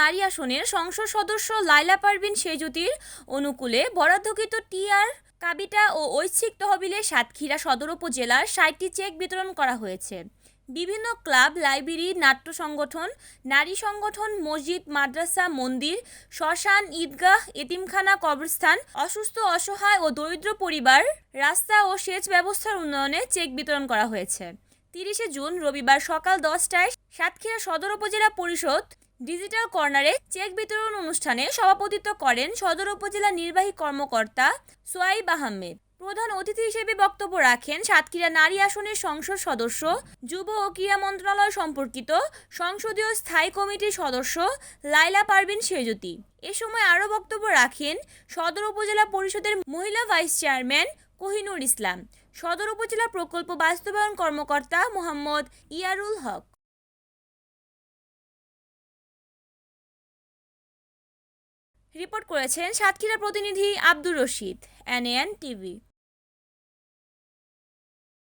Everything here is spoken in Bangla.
নারী আসনের সংসদ সদস্য লাইলা পারভিন সেজুতির অনুকূলে বরাদ্দকৃত টিআর কাবিটা ও ঐচ্ছিক তহবিলে সাতক্ষীরা সদর উপজেলার ষাটটি চেক বিতরণ করা হয়েছে। বিভিন্ন ক্লাব, লাইব্রেরি, নাট্য সংগঠন, নারী সংগঠন, মসজিদ, মাদ্রাসা, মন্দির, শ্মশান, ঈদগাহ, এতিমখানা, কবরস্থান, অসুস্থ, অসহায় ও দরিদ্র পরিবার রাস্তা ও সেচ ব্যবস্থার উন্নয়নে চেক বিতরণ করা হয়েছে। তিরিশে জুন রবিবার সকাল দশটায় সাতক্ষীরা সদর উপজেলা পরিষদ ডিজিটাল কর্নারে চেক বিতরণ অনুষ্ঠানে সভাপতিত্ব করেন সদর উপজেলা নির্বাহী কর্মকর্তা সোয়াইব আহমেদ। প্রধান অতিথি হিসেবে বক্তব্য রাখেন সাতক্ষীরা নারী আসনের সংসদ সদস্য, যুব ও ক্রীড়া মন্ত্রণালয় সম্পর্কিত সংসদীয় স্থায়ী কমিটির সদস্য লাইলা পারভিন সেজুতি। এ সময় আরও বক্তব্য রাখেন সদর উপজেলা পরিষদের মহিলা ভাইস চেয়ারম্যান কোহিনুর ইসলাম, সদর উপজেলা প্রকল্প বাস্তবায়ন কর্মকর্তা মোহাম্মদ ইয়ারুল হক। রিপোর্ট করেছেন সাতক্ষীরা প্রতিনিধি আব্দুর রশিদ এনএন টিভি।